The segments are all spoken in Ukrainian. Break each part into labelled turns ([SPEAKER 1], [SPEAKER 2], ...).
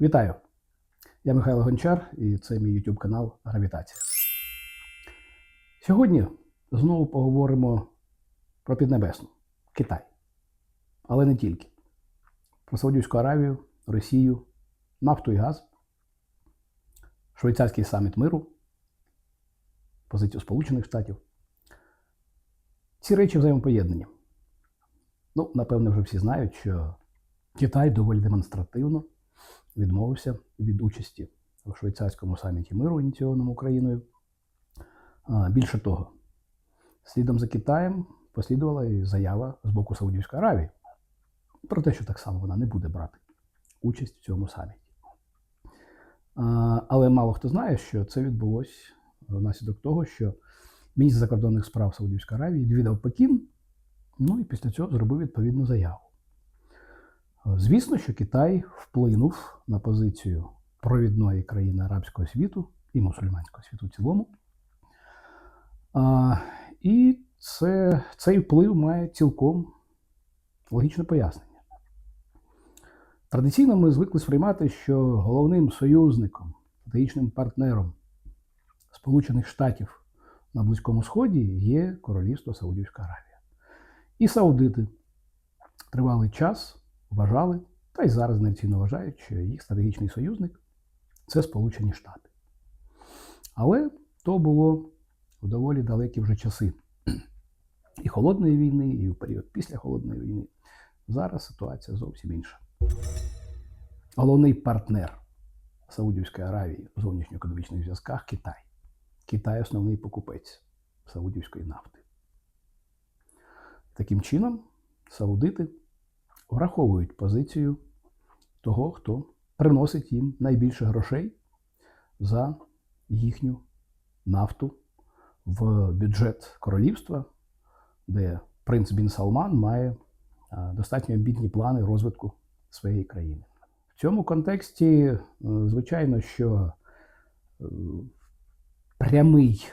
[SPEAKER 1] Вітаю! Я Михайло Гончар і це мій YouTube канал Гравітація. Сьогодні знову поговоримо про Піднебесну, Китай. Але не тільки. Про Саудівську Аравію, Росію, нафту і газ, швейцарський саміт миру, позицію Сполучених Штатів. Ці речі взаємопоєднані. Ну, напевне, вже всі знають, що Китай доволі демонстративно відмовився від участі у швейцарському саміті миру, ініційованому Україною. Більше того, слідом за Китаєм послідувала і заява з боку Саудівської Аравії про те, що так само вона не буде брати участь в цьому саміті. Але мало хто знає, що це відбулося внаслідок того, що міністр закордонних справ Саудівської Аравії відвідав Пекін, ну і після цього зробив відповідну заяву. Звісно, що Китай вплинув на позицію провідної країни арабського світу і мусульманського світу в цілому. А, І це, цей вплив має цілком логічне пояснення. Традиційно ми звикли сприймати, що головним союзником, стратегічним партнером Сполучених Штатів на Близькому Сході є Королівство Саудівська Аравія. І саудити тривалий час вважали, та й зараз нерційно вважають, що їх стратегічний союзник це Сполучені Штати. Але то було в доволі далекі вже часи і холодної війни, і в період після холодної війни. Зараз ситуація зовсім інша. Головний партнер Саудівської Аравії у зовнішньоекономічних зв'язках Китай. Китай основний покупець саудівської нафти. Таким чином, саудити враховують позицію того, хто приносить їм найбільше грошей за їхню нафту в бюджет королівства, де принц Бін Салман має достатньо амбітні плани розвитку своєї країни. В цьому контексті, звичайно, що прямий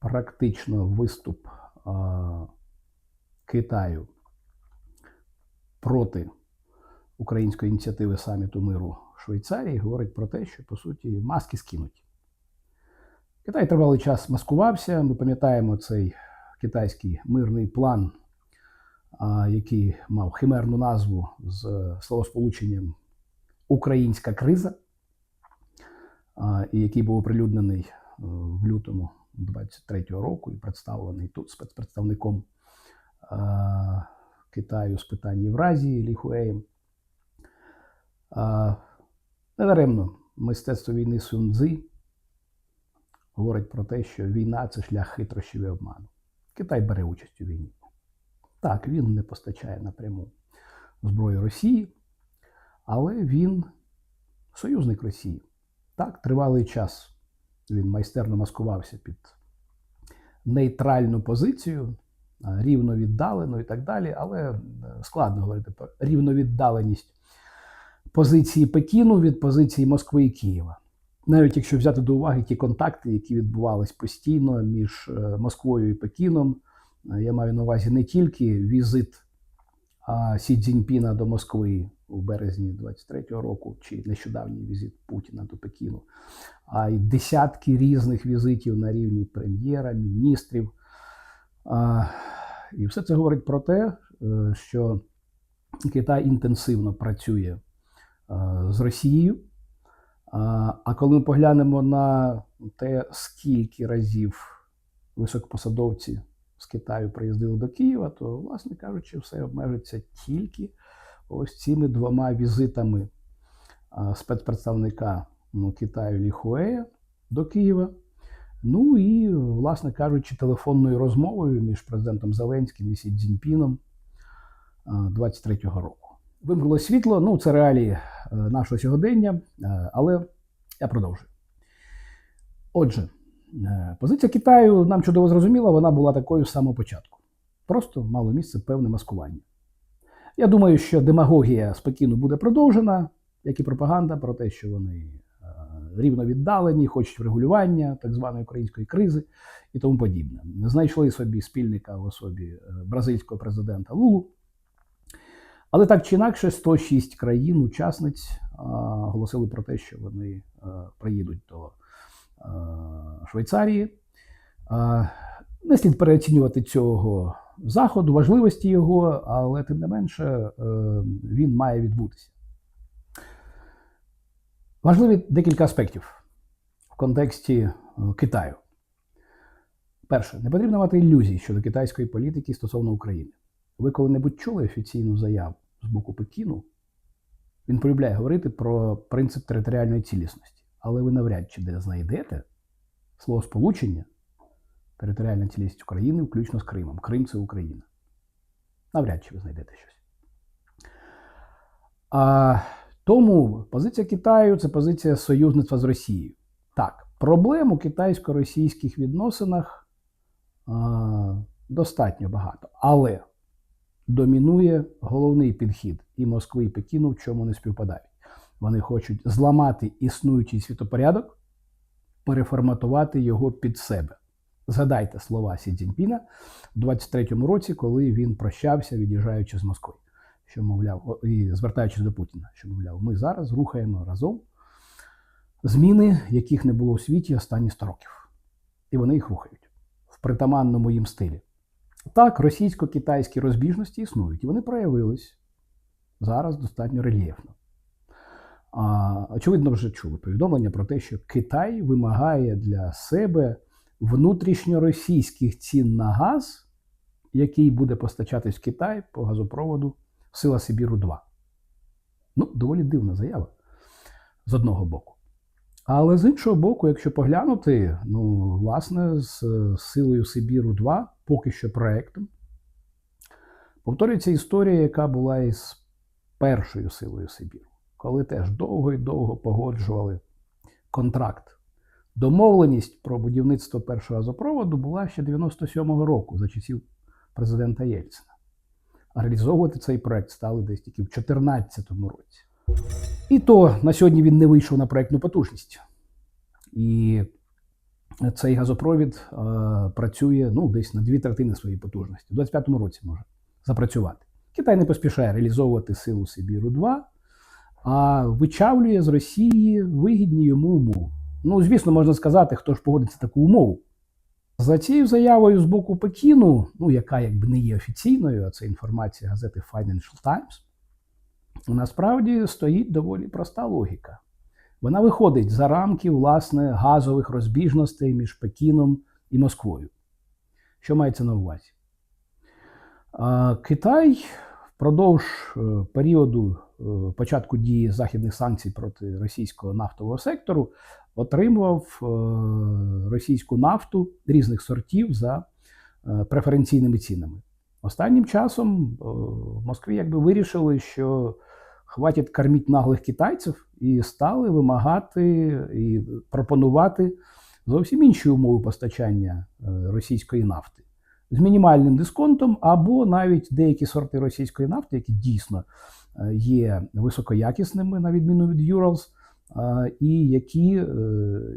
[SPEAKER 1] практично виступ Китаю проти української ініціативи саміту миру в Швейцарії говорить про те, що по суті маски скинуті. Китай тривалий час маскувався. Ми пам'ятаємо цей китайський мирний план, який мав химерну назву з словосполученням Українська криза, і який був оприлюднений в лютому 23-го року і представлений тут спецпредставником Китаю з питань Євразії Ліхуеєм. Недаремно мистецтво війни Сунцзи говорить про те, що війна це шлях хитрощів і обману. Китай бере участь у війні. Так, він не постачає напряму зброю Росії, але він союзник Росії. Так, тривалий час він майстерно маскувався під нейтральну позицію, рівно віддалену і так далі, але складно говорити про рівновіддаленість позиції Пекіну від позиції Москви і Києва. Навіть якщо взяти до уваги ті контакти, які відбувались постійно між Москвою і Пекіном, я маю на увазі не тільки візит Сі Цзіньпіна до Москви у березні 23-го року, чи нещодавній візит Путіна до Пекіну, а й десятки різних візитів на рівні прем'єра, міністрів. І все це говорить про те, що Китай інтенсивно працює з Росією. А коли ми поглянемо на те, скільки разів високопосадовці з Китаю приїздили до Києва, то, власне кажучи, все обмежиться тільки ось цими двома візитами спецпредставника ну, Китаю Ліхуея до Києва. Ну і, власне кажучи, телефонною розмовою між президентом Зеленським і Сі Цзіньпіном 23-го року. Вимкнуло світло, ну це реалії нашого сьогодення, але я продовжую. Отже, позиція Китаю нам чудово зрозуміла, вона була такою з самого початку. Просто мало місце певне маскування. Я думаю, що демагогія спокійно буде продовжена, як і пропаганда про те, що вони рівно віддалені, хочуть врегулювання так званої української кризи і тому подібне. Знайшли собі спільника в особі бразильського президента Лулу. Але так чи інакше, 106 країн-учасниць оголосили про те, що вони приїдуть до Швейцарії. Не слід переоцінювати цього заходу, важливості його, але тим не менше е, він має відбутися. Важливі декілька аспектів в контексті е, Китаю. Перше, не потрібно мати ілюзій щодо китайської політики стосовно України. Ви коли-небудь чули офіційну заяву з боку Пекіну? Він полюбляє говорити про принцип територіальної цілісності, але ви навряд чи де знайдете слово сполучення територіальна цілісність України, включно з Кримом. Крим це Україна. Навряд чи ви знайдете щось. А, тому позиція Китаю це позиція союзництва з Росією. Так, проблем у китайсько-російських відносинах а, достатньо багато. Але домінує головний підхід і Москви, і Пекіну, в чому не співпадають. Вони хочуть зламати існуючий світопорядок, переформатувати його під себе. Згадайте слова Сі Цзіньпіна у 23-му році, коли він прощався, від'їжджаючи з Москви, що мовляв, і звертаючись до Путіна, що мовляв, ми зараз рухаємо разом зміни, яких не було у світі останні 100 років. І вони їх рухають в притаманному їм стилі. Так, російсько-китайські розбіжності існують, і вони проявились зараз достатньо рельєфно. А, Очевидно, вже чули повідомлення про те, що Китай вимагає для себе внутрішньоросійських цін на газ, який буде постачатись в Китай по газопроводу Сила Сибіру 2. Ну, доволі дивна заява з одного боку. Але з іншого боку, якщо поглянути, ну, власне, з силою Сибіру 2, поки що проектом, повторюється історія, яка була із першою силою Сибіру, коли теж довго і довго погоджували контракт. Домовленість про будівництво першого газопроводу була ще 97-го року за часів президента Єльцина. А реалізовувати цей проект стали десь тільки в 2014 році. І то на сьогодні він не вийшов на проектну потужність. І цей газопровід е, працює ну, десь на дві третини своєї потужності. У 25-му році може запрацювати. Китай не поспішає реалізовувати силу Сибіру 2, а вичавлює з Росії вигідні йому умови. Ну, звісно, можна сказати, хто ж погодиться таку умову. За цією заявою з боку Пекіну, ну, яка якби не є офіційною, а це інформація газети Financial Times, насправді стоїть доволі проста логіка. Вона виходить за рамки власне газових розбіжностей між Пекіном і Москвою. Що мається на увазі? Китай впродовж е, періоду е, початку дії західних санкцій проти російського нафтового сектору отримував е, російську нафту різних сортів за е, преференційними цінами. Останнім часом е, в Москві якби вирішили, що хватить корміть наглих китайців, і стали вимагати і пропонувати зовсім інші умови постачання російської нафти з мінімальним дисконтом, або навіть деякі сорти російської нафти, які дійсно є високоякісними, на відміну від Юралс, і які е,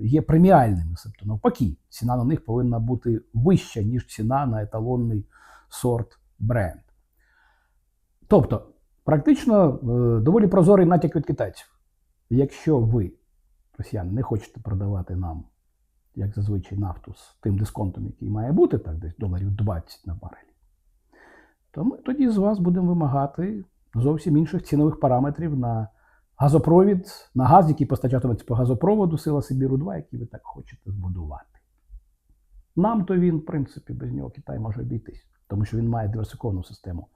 [SPEAKER 1] є преміальними. Тобто, навпаки, ціна на них повинна бути вища, ніж ціна на еталонний сорт бренд. Тобто, практично е, доволі прозорий натяк від китайців. Якщо ви, росіяни, не хочете продавати нам, як зазвичай, нафту з тим дисконтом, який має бути, так десь доларів 20 на барелі, то ми тоді з вас будемо вимагати зовсім інших цінових параметрів на газопровід на газ, який постачатиметься по газопроводу Сила Сибіру 2, який ви так хочете збудувати. Нам то він, в принципі, без нього Китай може обійтись, тому що він має диверсифіковану систему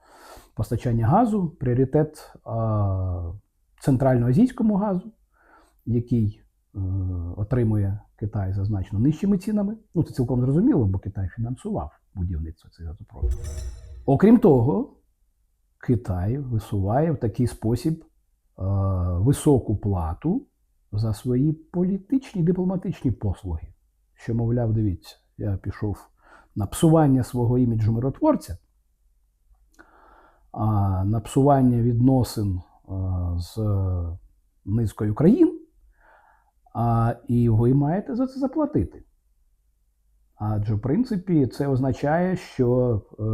[SPEAKER 1] постачання газу, пріоритет центральноазійському газу, який е, отримує Китай за значно нижчими цінами. Ну, це цілком зрозуміло, бо Китай фінансував будівництво цих газопроводів. Окрім того, Китай висуває в такий спосіб високу плату за свої політичні дипломатичні послуги. Що, мовляв, дивіться, я пішов на псування свого іміджу миротворця, на псування відносин е, з низкою країн, і ви маєте за це заплатити. Адже, в принципі, це означає, що е,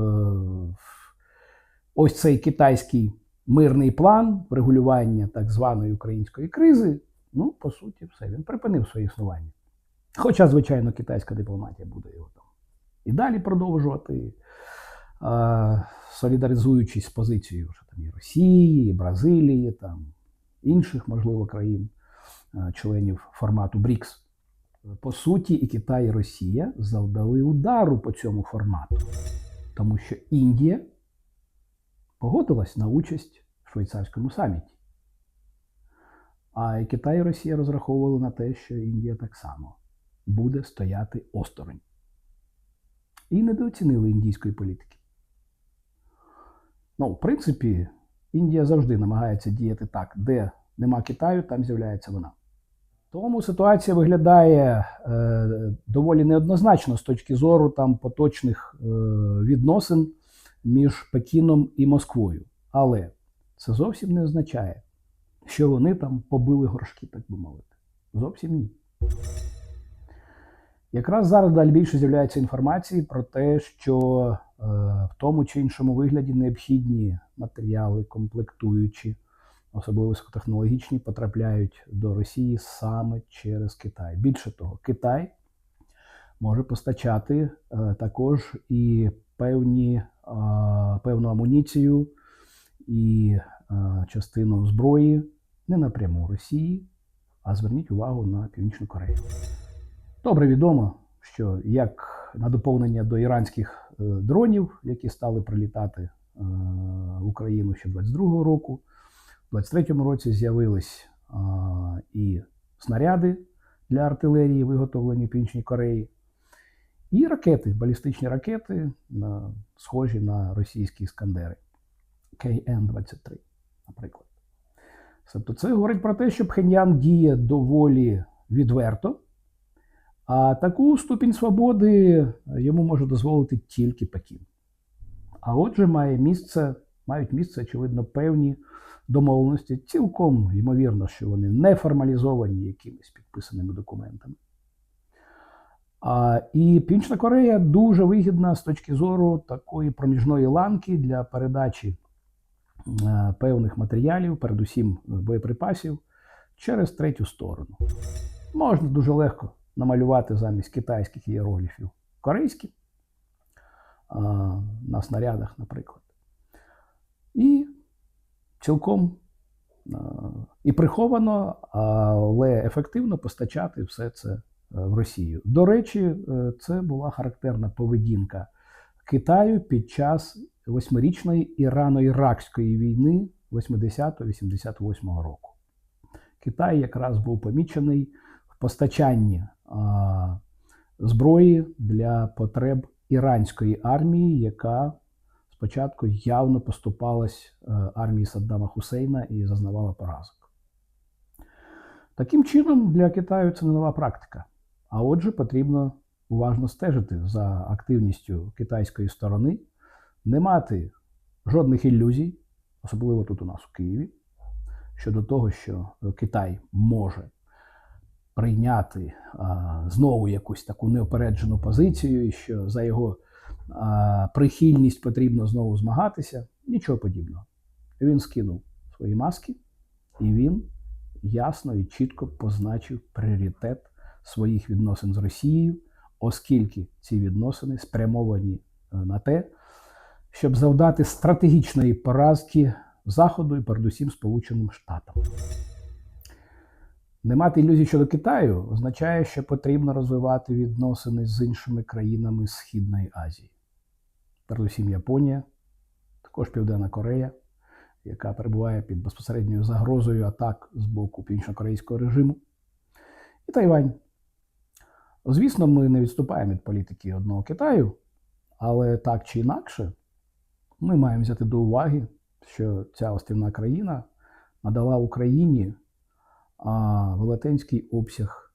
[SPEAKER 1] ось цей китайський мирний план врегулювання так званої української кризи, ну, по суті, все, він припинив своє існування. Хоча, звичайно, китайська дипломатія буде його там і далі продовжувати, солідаризуючись з позицією вже там і Росії, і Бразилії, там інших, можливо, країн, членів формату БРІКС. По суті, і Китай, і Росія завдали удару по цьому формату, тому що Індія погодилась на участь в швейцарському саміті. А і Китай і Росія розраховували на те, що Індія так само буде стояти осторонь. І недооцінили індійської політики. Ну, в принципі, Індія завжди намагається діяти так, де нема Китаю, там з'являється вона. Тому ситуація виглядає е, доволі неоднозначно з точки зору там поточних е, відносин між Пекіном і Москвою. Але це зовсім не означає, що вони там побили горшки, так би мовити. Зовсім ні. Якраз зараз далі більше з'являється інформації про те, що е, в тому чи іншому вигляді необхідні матеріали, комплектуючі, особливо високотехнологічні, потрапляють до Росії саме через Китай. Більше того, Китай може постачати е, також і певні, певну амуніцію і частину зброї не напряму Росії, а зверніть увагу на Північну Корею. Добре відомо, що як на доповнення до іранських е, дронів, які стали прилітати е, в Україну ще 22-го року, в 23-му році з'явились і снаряди для артилерії, виготовлені в Північній Кореї, і ракети, балістичні ракети, схожі на російські іскандери КН-23, наприклад. Тобто це говорить про те, що Пхеньян діє доволі відверто. А таку ступінь свободи йому може дозволити тільки Пекін. А отже, має місце, мають місце, очевидно, певні домовленості, цілком ймовірно, що вони не формалізовані якимись підписаними документами. А, І Північна Корея дуже вигідна з точки зору такої проміжної ланки для передачі е, певних матеріалів, передусім боєприпасів, через третю сторону. Можна дуже легко намалювати замість китайських ієрогліфів корейські а, на снарядах, наприклад. І цілком а, і приховано, але ефективно постачати все це е, в Росію. До речі, е, це була характерна поведінка Китаю під час восьмирічної Ірано-Іракської війни 80-88 року. Китай якраз був помічений в постачанні а, зброї для потреб іранської армії, яка спочатку явно поступалась е, армії Саддама Хусейна і зазнавала поразок. Таким чином, для Китаю це не нова практика. А отже, потрібно уважно стежити за активністю китайської сторони, не мати жодних ілюзій, особливо тут у нас у Києві, щодо того, що Китай може прийняти а, знову якусь таку неопереджену позицію, і що за його а, прихильність потрібно знову змагатися. Нічого подібного. Він скинув свої маски, і він ясно і чітко позначив пріоритет своїх відносин з Росією, оскільки ці відносини спрямовані е, на те, щоб завдати стратегічної поразки Заходу і передусім Сполученим Штатам. Не мати ілюзій щодо Китаю означає, що потрібно розвивати відносини з іншими країнами Східної Азії, передусім Японія, також Південна Корея, яка перебуває під безпосередньою загрозою атак з боку північно-корейського режиму, і Тайвань. Звісно, ми не відступаємо від політики одного Китаю, але так чи інакше, ми маємо взяти до уваги, що ця острівна країна надала Україні велетенський обсяг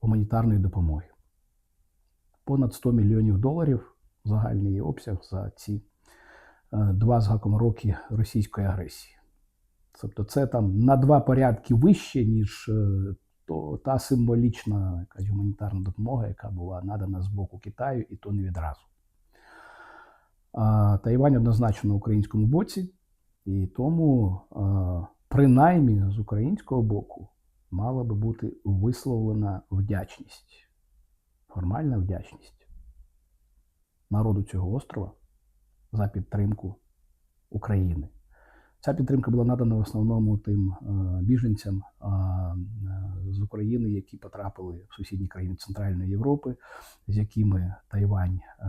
[SPEAKER 1] гуманітарної допомоги. Понад 100 мільйонів доларів загальний обсяг за ці е, два з гаком роки російської агресії. Тобто, це там на два порядки вище, ніж е, то, та символічна якась гуманітарна допомога, яка була надана з боку Китаю, і то не відразу. Тайвань однозначно на українському боці. І тому, принаймні, з українського боку мала би бути висловлена вдячність, формальна вдячність народу цього острова за підтримку України. Ця підтримка була надана в основному тим е, біженцям е, з України, які потрапили в сусідні країни Центральної Європи, з якими Тайвань е,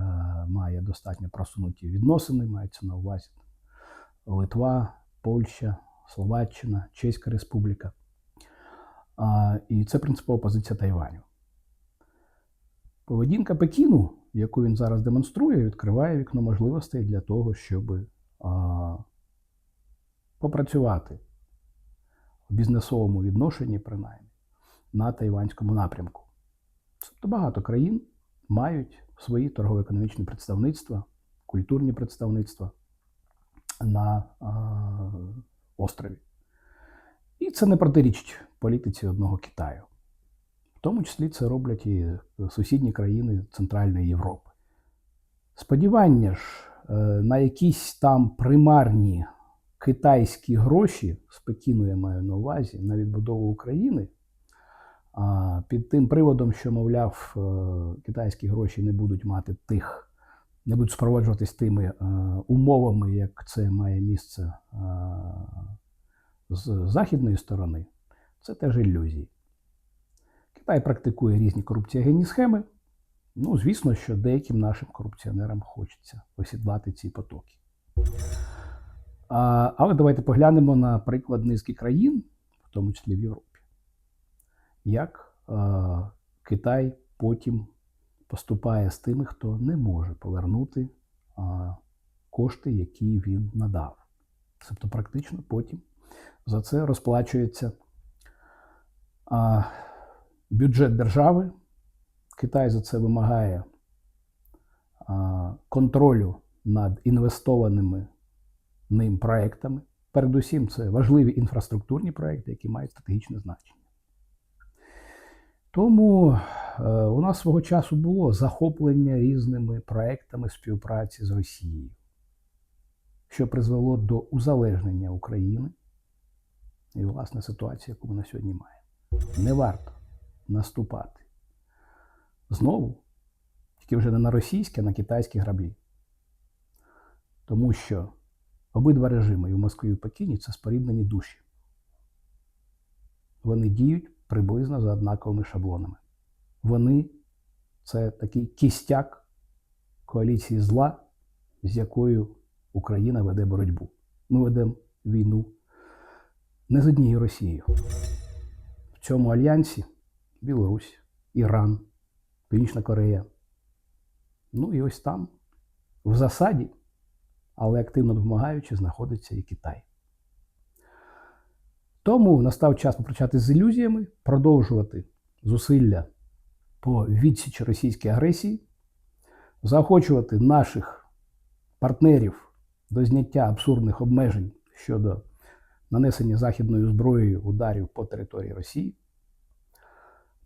[SPEAKER 1] має достатньо просунуті відносини, мається на увазі Литва, Польща, Словаччина, Чеська Республіка. І це принципова позиція Тайваню. Поведінка Пекіну, яку він зараз демонструє, відкриває вікно можливостей для того, щоб попрацювати в бізнесовому відношенні, принаймні, на тайванському напрямку. Тобто багато країн мають свої торгово-економічні представництва, культурні представництва на а, острові. І це не протирічить політиці одного Китаю. В тому числі це роблять і сусідні країни Центральної Європи. Сподівання ж е, на якісь там примарні китайські гроші, з Пекіну я маю на увазі, на відбудову України, під тим приводом, що, мовляв, е, китайські гроші не будуть мати тих, не будуть супроводжуватись тими е, умовами, як це має місце е, з західної сторони, це теж ілюзії. Китай практикує різні корупціогенні схеми. Ну, звісно, що деяким нашим корупціонерам хочеться осідлати ці потоки. Але давайте поглянемо на приклад низки країн, в тому числі в Європі, як Китай потім поступає з тими, хто не може повернути кошти, які він надав. Тобто, практично потім за це розплачується бюджет держави. Китай за це вимагає контролю над інвестованими ним проектами. Передусім, це важливі інфраструктурні проекти, які мають стратегічне значення. Тому е, у нас свого часу було захоплення різними проектами співпраці з Росією, що призвело до узалежнення України і, власне, ситуація, яку ми на сьогодні маємо. Не варто наступати знову, тільки вже не на російські, а на китайські граблі. Тому що обидва режими і в Москві і в Пекіні це споріднені душі. Вони діють приблизно за однаковими шаблонами. Вони це такий кістяк коаліції зла, з якою Україна веде боротьбу. Ми ведемо війну не з однією Росією. В цьому альянсі Білорусь, Іран, Північна Корея. Ну і ось там, в засаді, але активно допомагаючи, знаходиться і Китай. Тому настав час попрощатися з ілюзіями, продовжувати зусилля по відсічі російської агресії, заохочувати наших партнерів до зняття абсурдних обмежень щодо нанесення західною зброєю ударів по території Росії,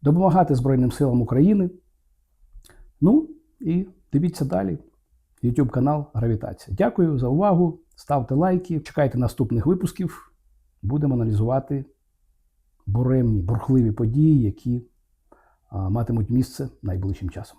[SPEAKER 1] допомагати Збройним силам України. Ну і дивіться далі. YouTube канал Гравітація. Дякую за увагу. Ставте лайки, чекайте наступних випусків. Будемо аналізувати буремні, бурхливі події, які матимуть місце найближчим часом.